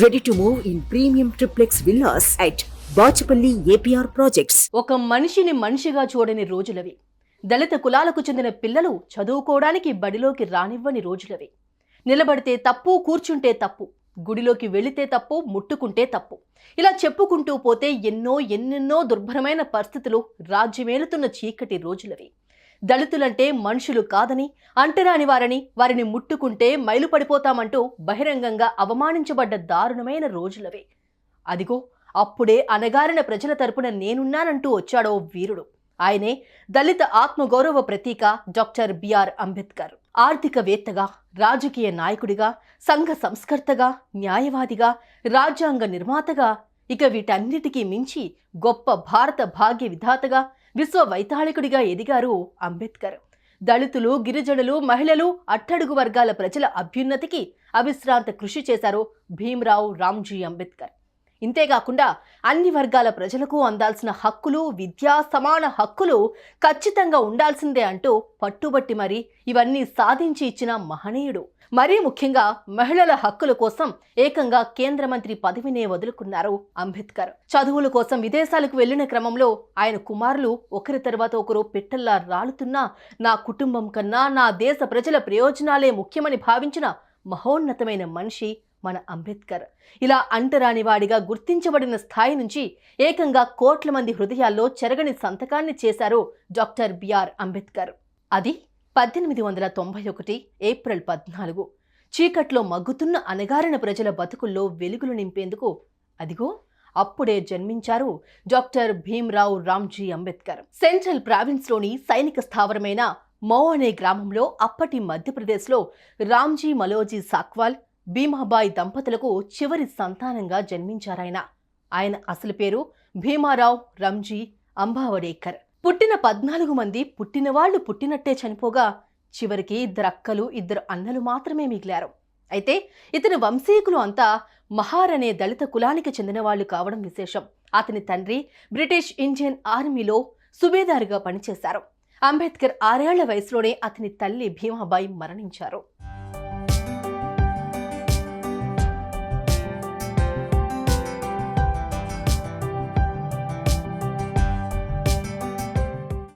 Ready to move in premium triplex villas at Bachupally APR Projects ఒక మనిషిని మనిషిగా చూడని రోజులవి. దళిత కులాలకు చెందిన పిల్లలు చదువుకోవడానికి బడిలోకి రానివ్వని రోజులవి. నిలబడితే తప్పు కూర్చుంటే తప్పు. గుడిలోకి వెళితే తప్పు ముట్టుకుంటే తప్పు. ఇలా చెప్పుకుంటూ పోతే ఎన్నో ఎన్నెన్నో దుర్భరమైన పరిస్థితులు రాజ్యమేలుతున్న చీకటి రోజులవి. దళితులంటే మనుషులు కాదని అంటరాని వారని వారిని ముట్టుకుంటే మైలు పడిపోతామంటూ బహిరంగంగా అవమానించబడ్డ దారుణమైన రోజులవే. అదిగో అప్పుడే అనగారిన ప్రజల తరపున నేనున్నానంటూ వచ్చాడో వీరుడు. ఆయనే దళిత ఆత్మగౌరవ ప్రతీక డాక్టర్ బిఆర్ అంబేద్కర్. ఆర్థికవేత్తగా రాజకీయ నాయకుడిగా సంఘ సంస్కర్తగా న్యాయవాదిగా రాజ్యాంగ నిర్మాతగా ఇక వీటన్నిటికీ మించి గొప్ప భారత భాగ్య విధాతగా విశ్వ వైతాళికుడిగా ఎదిగారు అంబేద్కర్. దళితులు గిరిజనులు మహిళలు అట్టడుగు వర్గాల ప్రజల అభ్యున్నతికి అవిశ్రాంత కృషి చేశారు భీమ్రావు రామ్జీ అంబేద్కర్. ఇంతేకాకుండా అన్ని వర్గాల ప్రజలకు అందాల్సిన హక్కులు విద్యా సమాన హక్కులు ఖచ్చితంగా ఉండాల్సిందే అంటూ పట్టుబట్టి మరి ఇవన్నీ సాధించి ఇచ్చిన మహనీయుడు. మరీ ముఖ్యంగా మహిళల హక్కుల కోసం ఏకంగా కేంద్ర మంత్రి పదవినే వదులుకున్నారు అంబేద్కర్. చదువుల కోసం విదేశాలకు వెళ్ళిన క్రమంలో ఆయన కుమారులు ఒకరి తర్వాత ఒకరు పిట్టల్లా రాలుతున్నా నా కుటుంబం కన్నా నా దేశ ప్రజల ప్రయోజనాలే ముఖ్యమని భావించిన మహోన్నతమైన మనిషి మన అంబేద్కర్. ఇలా అంటరానివాడిగా గుర్తించబడిన స్థాయి నుంచి ఏకంగా కోట్ల మంది హృదయాల్లో చెరగని సంతకాన్ని చేశారు డాక్టర్ బిఆర్ అంబేద్కర్. అది పద్దెనిమిది వందల తొంభై ఒకటి ఏప్రిల్ పద్నాలుగు. చీకట్లో మగ్గుతున్న అనగారిన ప్రజల బతుకుల్లో వెలుగులు నింపేందుకు అదిగో అప్పుడే జన్మించారు డాక్టర్ భీమ్రావు రామ్జీ అంబేద్కర్. సెంట్రల్ ప్రావిన్స్లోని సైనిక స్థావరమైన మో అనే గ్రామంలో అప్పటి మధ్యప్రదేశ్లో రామ్జీ మలోజీ సాక్వాల్ భీమాబాయి దంపతులకు చివరి సంతానంగా జన్మించారాయన. ఆయన అసలు పేరు భీమారావు రంజీ అంబావడేకర్. పుట్టిన పద్నాలుగు మంది పుట్టినవాళ్ళు పుట్టినట్టే చనిపోగా చివరికి ఇద్దరు అక్కలు ఇద్దరు అన్నలు మాత్రమే మిగిలారు. అయితే ఇతని వంశీకులు అంతా మహార్ అనే దళిత కులానికి చెందినవాళ్ళు కావడం విశేషం. అతని తండ్రి బ్రిటిష్ ఇండియన్ ఆర్మీలో సుబేదారుగా పనిచేశారు. అంబేద్కర్ ఆరేళ్ళ వయసులోనే అతని తల్లి భీమాబాయి మరణించారు.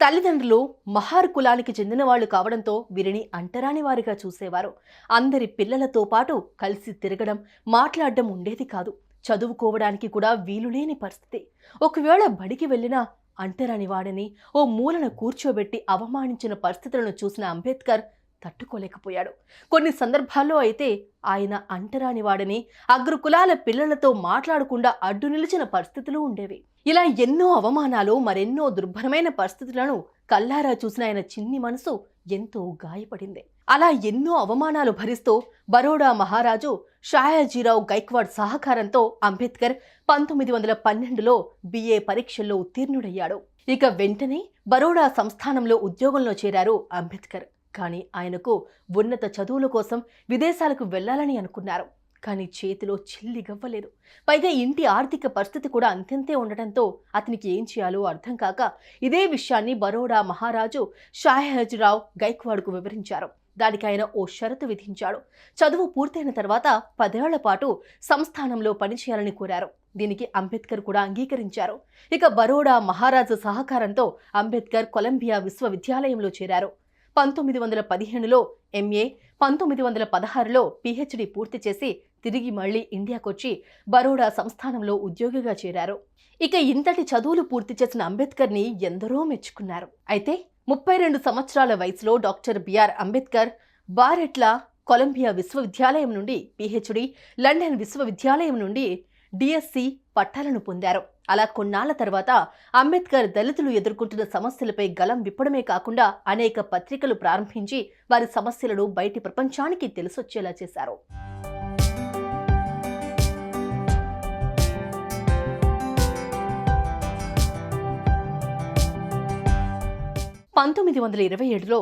తల్లిదండ్రులు మహార్ కులానికి చెందిన వాళ్ళు కావడంతో వీరిని అంటరాని వారిగా చూసేవారు. అందరి పిల్లలతో పాటు కలిసి తిరగడం మాట్లాడడం ఉండేది కాదు. చదువుకోవడానికి కూడా వీలులేని పరిస్థితి. ఒకవేళ బడికి వెళ్ళినా అంటరాని వాడని ఓ మూలన కూర్చోబెట్టి అవమానించిన పరిస్థితులను చూసిన అంబేద్కర్ తట్టుకోలేకపోయాడు. కొన్ని సందర్భాల్లో అయితే ఆయన అంటరాని వాడని అగ్రకులాల పిల్లలతో మాట్లాడకుండా అడ్డు నిలిచిన పరిస్థితులు ఉండేవి. ఇలా ఎన్నో అవమానాలు మరెన్నో దుర్భరమైన పరిస్థితులను కల్లారా చూసిన ఆయన చిన్ని మనసు ఎంతో గాయపడింది. అలా ఎన్నో అవమానాలు భరిస్తూ బరోడా మహారాజు షాయాజీరావు గైక్వాడ్ సహకారంతో అంబేద్కర్ పంతొమ్మిది వందల పన్నెండులో బిఏ పరీక్షల్లో ఉత్తీర్ణుడయ్యాడు. ఇక వెంటనే బరోడా సంస్థానంలో ఉద్యోగంలో చేరారు అంబేద్కర్. కానీ ఆయనకు ఉన్నత చదువుల కోసం విదేశాలకు వెళ్ళాలని అనుకున్నారు. కానీ చేతిలో చిల్లి గవ్వలేదు పైగా ఇంటి ఆర్థిక పరిస్థితి కూడా అంతెంతే ఉండటంతో అతనికి ఏం చేయాలో అర్థం కాక ఇదే విషయాన్ని బరోడా మహారాజు షాహజరావు గైక్వాడ్కు వివరించారు. దానికి ఆయన ఓ షరతు విధించాడు. చదువు పూర్తయిన తర్వాత పదేళ్ళ పాటు సంస్థానంలో పనిచేయాలని కోరారు. దీనికి అంబేద్కర్ కూడా అంగీకరించారు. ఇక బరోడా మహారాజు సహకారంతో అంబేద్కర్ కొలంబియా విశ్వవిద్యాలయంలో చేరారు. పంతొమ్మిది వందల పదిహేనులో ఎంఏ పంతొమ్మిది వందల పదహారులో పిహెచ్డి పూర్తి చేసి తిరిగి మళ్ళీ ఇండియాకొచ్చి బరోడా సంస్థానంలో ఉద్యోగిగా చేరారు. ఇక ఇంతటి చదువులు పూర్తి చేసిన అంబేద్కర్ని ఎందరో మెచ్చుకున్నారు. అయితే ముప్పై రెండు సంవత్సరాల వయసులో డాక్టర్ బిఆర్ అంబేద్కర్ బారెట్ల కొలంబియా విశ్వవిద్యాలయం నుండి పిహెచ్డి లండన్ విశ్వవిద్యాలయం నుండి డిఎస్సి పట్టాలను పొందారు. అలా కొన్నాళ్ళ తర్వాత అంబేద్కర్ దళితులు ఎదుర్కొంటున్న సమస్యలపై గలం విప్పడమే కాకుండా అనేక పత్రికలు ప్రారంభించి వారి సమస్యలను బయటి ప్రపంచానికి తెలిసొచ్చేలా చేశారు. పంతొమ్మిది వందల ఇరవై ఏడులో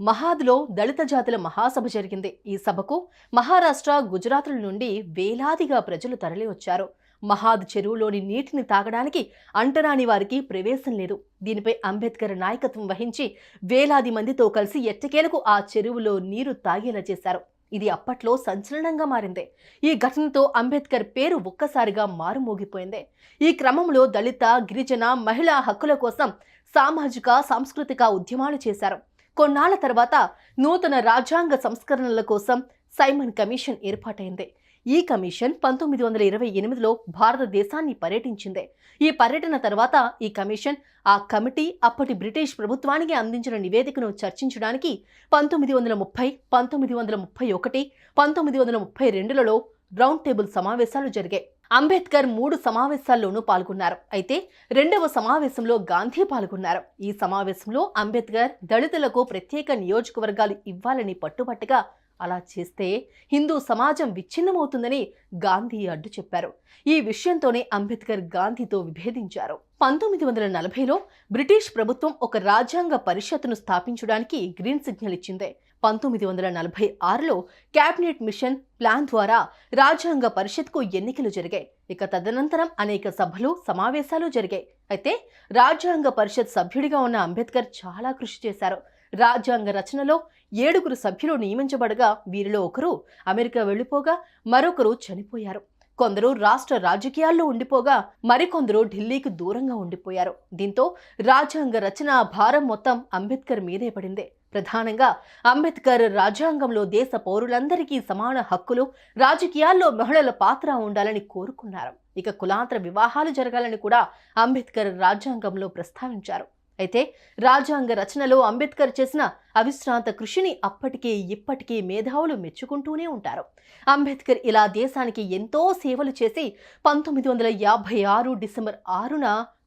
మహాద్లో దళిత జాతుల మహాసభ జరిగింది. ఈ సభకు మహారాష్ట్ర గుజరాత్ల నుండి వేలాదిగా ప్రజలు తరలివచ్చారు. మహాద్ చెరువులోని నీటిని తాగడానికి అంటరాని వారికి ప్రవేశం లేదు. దీనిపై అంబేద్కర్ నాయకత్వం వహించి వేలాది మందితో కలిసి ఎట్టకేలకు ఆ చెరువులో నీరు తాగేలా చేశారు. ఇది అప్పట్లో సంచలనంగా మారింది. ఈ ఘటనతో అంబేద్కర్ పేరు ఒక్కసారిగా మారుమోగిపోయింది. ఈ క్రమంలో దళిత గిరిజన మహిళా హక్కుల కోసం సామాజిక సాంస్కృతిక ఉద్యమాలు చేశారు. కొన్నాళ్ళ తర్వాత నూతన రాజ్యాంగ సంస్కరణల కోసం సైమన్ కమిషన్ ఏర్పాటైంది. ఈ కమిషన్ పంతొమ్మిది వందల ఇరవై ఎనిమిదిలో భారతదేశాన్ని పర్యటించింది. ఈ పర్యటన తర్వాత ఈ కమిషన్ ఆ కమిటీ అప్పటి బ్రిటిష్ ప్రభుత్వానికి అందించిన నివేదికను చర్చించడానికి పంతొమ్మిది వందల ముప్పై పంతొమ్మిది వందల ముప్పై ఒకటి పంతొమ్మిది వందల ముప్పై రెండులలో రౌండ్ టేబుల్ సమావేశాలు జరిగాయి. అంబేద్కర్ మూడు సమావేశాల్లోనూ పాల్గొన్నారు. అయితే రెండవ సమావేశంలో గాంధీ పాల్గొన్నారు. ఈ సమావేశంలో అంబేద్కర్ దళితులకు ప్రత్యేక నియోజకవర్గాలు ఇవ్వాలని పట్టుబట్టగా అలా చేస్తే హిందూ సమాజం విచ్ఛిన్నమవుతుందని గాంధీ అడ్డు చెప్పారు. ఈ విషయంతోనే అంబేద్కర్ గాంధీతో విభేదించారు. పంతొమ్మిది వందల నలభైలో బ్రిటిష్ ప్రభుత్వం ఒక రాజ్యాంగ పరిషత్తును స్థాపించడానికి గ్రీన్ సిగ్నల్ ఇచ్చింది. పంతొమ్మిది వందల నలభై ఆరులో కేబినెట్ మిషన్ ప్లాన్ ద్వారా రాజ్యాంగ పరిషత్కు ఎన్నికలు జరిగాయి. ఇక తదనంతరం అనేక సభలు సమావేశాలు జరిగాయి. అయితే రాజ్యాంగ పరిషత్ సభ్యుడిగా ఉన్న అంబేద్కర్ చాలా కృషి చేశారు. రాజ్యాంగ రచనలో ఏడుగురు సభ్యులు నియమించబడగా వీరిలో ఒకరు అమెరికా వెళ్ళిపోగా మరొకరు చనిపోయారు. కొందరు రాష్ట్ర రాజకీయాల్లో ఉండిపోగా మరికొందరు ఢిల్లీకి దూరంగా ఉండిపోయారు. దీంతో రాజ్యాంగ రచన భారం మొత్తం అంబేద్కర్ మీదే పడింది. ప్రధానంగా అంబేద్కర్ రాజ్యాంగంలో దేశ పౌరులందరికీ సమాన హక్కులు రాజకీయాల్లో మహిళల పాత్ర ఉండాలని కోరుకున్నారు. ఇక కులాంతర వివాహాలు జరగాలని కూడా అంబేద్కర్ రాజ్యాంగంలో ప్రస్తావించారు. అయితే రాజ్యాంగ రచనలో అంబేద్కర్ చేసిన అవిశ్రాంత కృషిని అప్పటికే ఇప్పటికీ మేధావులు మెచ్చుకుంటూనే ఉంటారు. అంబేద్కర్ ఇలా దేశానికి ఎంతో సేవలు చేసి పంతొమ్మిది వందల యాభై ఆరు డిసెంబర్ ఆరున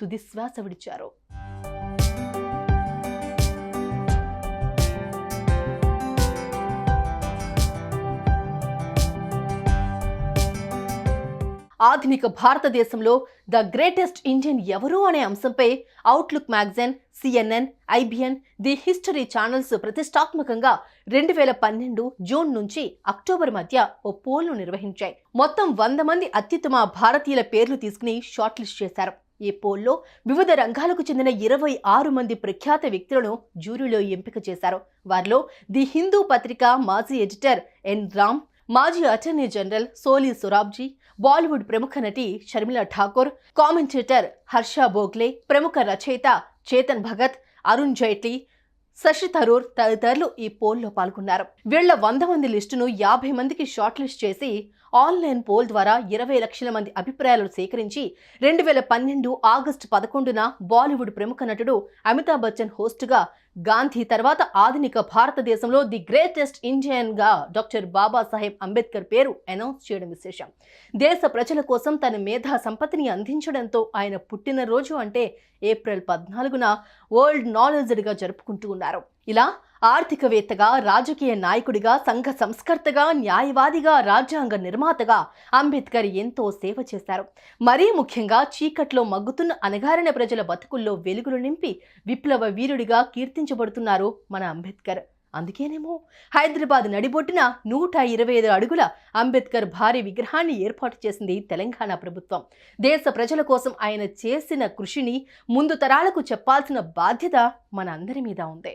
తుదిశ్వాస విడిచారు. ఆధునిక భారతదేశంలో ద గ్రేటెస్ట్ ఇండియన్ ఎవరు అనే అంశంపై Outlook magazine CNN IBN the history channels ప్రతిష్టాత్మకంగా రెండు వేల పన్నెండు జూన్ నుంచి అక్టోబర్ మధ్య ఓ పోల్ను నిర్వహించాయి. మొత్తం వంద మంది అత్యుత్తమ భారతీయుల పేర్లు తీసుకుని షార్ట్ లిస్ట్ చేశారు. ఈ పోల్లో వివిధ రంగాలకు చెందిన ఇరవై ఆరు మంది ప్రఖ్యాత వ్యక్తులను జ్యూరీలో ఎంపిక చేశారు. వారిలో ది హిందూ పత్రిక మాజీ ఎడిటర్ ఎన్ రామ్ మాజీ అటార్నీ జనరల్ సోలీ సురాబ్జీ బాలీవుడ్ ప్రముఖ నటి షర్మిల ఠాకూర్ కామెంటేటర్ హర్ష బోగ్లే ప్రముఖ రచయిత చేతన్ భగత్ అరుణ్ జైట్లీ శశి థరూర్ తదితరులు ఈ పోల్లో పాల్గొన్నారు. వీళ్ళ వంద మంది లిస్టును యాభై మందికి షార్ట్ లిస్ట్ చేసి ఆన్లైన్ పోల్ ద్వారా ఇరవై లక్షల మంది అభిప్రాయాలను సేకరించి రెండు వేల పన్నెండు ఆగస్టు పదకొండున బాలీవుడ్ ప్రముఖ నటుడు అమితాబ్ బచ్చన్ హోస్టుగా గాంధీ తర్వాత ఆధునిక భారతదేశంలో ది గ్రేటెస్ట్ ఇండియన్గా డాక్టర్ బాబాసాహెబ్ అంబేద్కర్ పేరు అనౌన్స్ చేయడం విశేషం. దేశ ప్రజల కోసం తన మేధా సంపత్తిని అందించడంతో ఆయన పుట్టినరోజు అంటే ఏప్రిల్ పద్నాలుగున వరల్డ్ నాలెడ్జ్డ్గా జరుపుకుంటూ ఉన్నారు. ఇలా ఆర్థికవేత్తగా రాజకీయ నాయకుడిగా సంఘ సంస్కర్తగా న్యాయవాదిగా రాజ్యాంగ నిర్మాతగా అంబేద్కర్ ఎంతో సేవ చేశారు. మరీ ముఖ్యంగా చీకట్లో మగ్గుతున్న అణగారిన ప్రజల బతుకుల్లో వెలుగులు నింపి విప్లవ వీరుడిగా కీర్తించబడుతున్నారు మన అంబేద్కర్. అందుకేనేమో హైదరాబాద్ నడిబొట్టిన నూట ఇరవై ఐదు అడుగుల అంబేద్కర్ భారీ విగ్రహాన్ని ఏర్పాటు చేసింది తెలంగాణ ప్రభుత్వం. దేశ ప్రజల కోసం ఆయన చేసిన కృషిని ముందు తరాలకు చెప్పాల్సిన బాధ్యత మన అందరి మీద ఉంది.